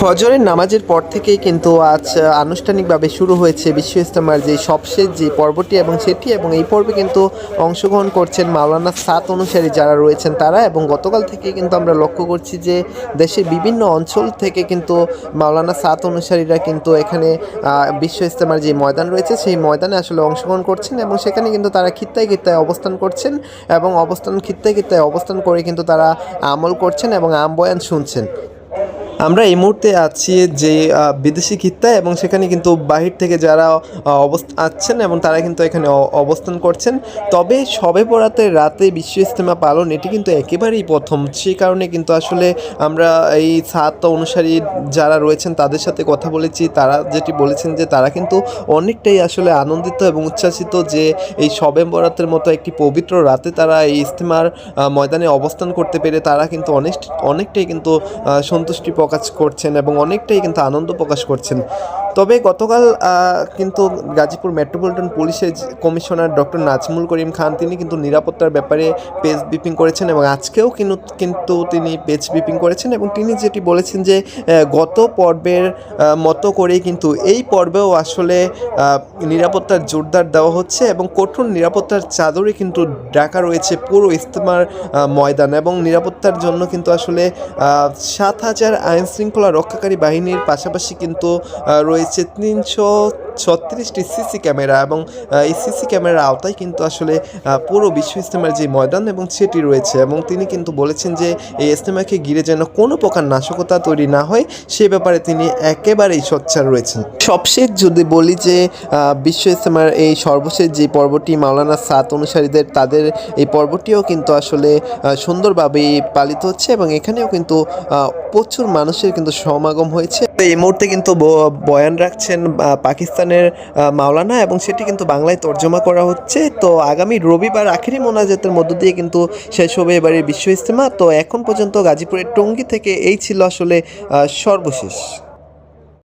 ফজরের নামাজের পর থেকেই কিন্তু আজ আনুষ্ঠানিকভাবে শুরু হয়েছে বিশ্ব ইস্তেমার যে সবশেষ যে পর্বটি এবং সেটি এবং এই পর্বে কিন্তু অংশগ্রহণ করছেন মাওলানা সাত অনুসারী যারা রয়েছেন তারা এবং গতকাল থেকে কিন্তু আমরা লক্ষ্য করছি যে দেশের বিভিন্ন অঞ্চল থেকে কিন্তু মাওলানা সাত অনুসারীরা কিন্তু এখানে বিশ্ব ইস্তেমার যে ময়দান রয়েছে সেই ময়দানে আসলে অংশগ্রহণ করছেন এবং সেখানে কিন্তু তারা খিত্তায় খিত্তায় অবস্থান করছেন এবং অবস্থান খিত্তায় খিত্তায় অবস্থান করে কিন্তু তারা আমল করছেন এবং আম বয়ান শুনছেন। আমরা এই মুহূর্তে আছি যে বিদেশি খিত্তায় এবং সেখানে কিন্তু বাহির থেকে যারা অবস্থান আছেন এবং তারা কিন্তু এখানে অবস্থান করছেন। তবে সবে বরাতের রাতে বিশ্ব ইস্তেমা পালন, এটি কিন্তু একেবারেই প্রথম। সেই কারণে কিন্তু আসলে আমরা এই সাত অনুসারী যারা রয়েছেন, তাদের সাথে কথা বলেছি। তারা যেটি বলেছেন যে, তারা কিন্তু অনেকটাই আসলে আনন্দিত এবং উচ্ছ্বাসিত যে, এই সবে বরাতের মতো একটি পবিত্র রাতে তারা এই ইস্তেমার ময়দানে অবস্থান করতে পেরে তারা কিন্তু অনেক অনেকটাই কিন্তু সন্তুষ্টি প্রকাশ করছেন এবং অনেকটাই কিন্তু আনন্দ প্রকাশ করছেন। তবে গতকাল কিন্তু গাজীপুর মেট্রোপলিটন পুলিশের কমিশনার ডক্টর নাজমুল করিম খান, তিনি কিন্তু নিরাপত্তার ব্যাপারে পেজ ব্রিফিং করেছেন এবং আজকেও কিন্তু কিন্তু তিনি পেজ ব্রিফিং করেছেন এবং তিনি যেটি বলেছেন যে গত পর্বের মতো করেই কিন্তু এই পর্বেও আসলে নিরাপত্তার জোরদার দেওয়া হচ্ছে এবং কঠোর নিরাপত্তার চাদরে কিন্তু ডাকা রয়েছে পুরো ইস্তেমার ময়দান এবং নিরাপত্তার জন্য কিন্তু আসলে সাত হাজার শৃঙ্খলা রক্ষাকারী বাহিনীর পাশাপাশি কিন্তু রয়েছে তিনশো ছত্রিশটি সিসি ক্যামেরা এবং এই সিসি ক্যামেরার আওতায় কিন্তু আসলে পুরো বিশ্ব ইস্তেমার যে ময়দান এবং সেটি রয়েছে এবং তিনি কিন্তু বলেছেন যে এই ইস্তেমাকে ঘিরে যেন কোনো প্রকার নাশকতা তৈরি না হয় সে ব্যাপারে তিনি একেবারেই সোচ্চার রয়েছেন। সবশেষ যদি বলি যে বিশ্ব ইস্তেমার এই সর্বশেষ যে পর্বটি মাওলানা সাত অনুসারীদের তাদের এই পর্বটিও কিন্তু আসলে আহ, সুন্দরভাবেই পালিত হচ্ছে এবং এখানেও কিন্তু প্রচুর মানুষের কিন্তু সমাগম হয়েছে। তো এই মুহূর্তে কিন্তু বয়ান রাখছেন পাকিস্তানের মাওলানা এবং সেটি কিন্তু বাংলায় তর্জমা করা হচ্ছে। তো আগামী রবিবার আখেরি মোনাজাতের মধ্য দিয়ে কিন্তু শেষ হবে এবারের বিশ্ব ইস্তেমা তো এখন পর্যন্ত গাজীপুরের টঙ্গী থেকে এই ছিল আসলে সর্বশেষ।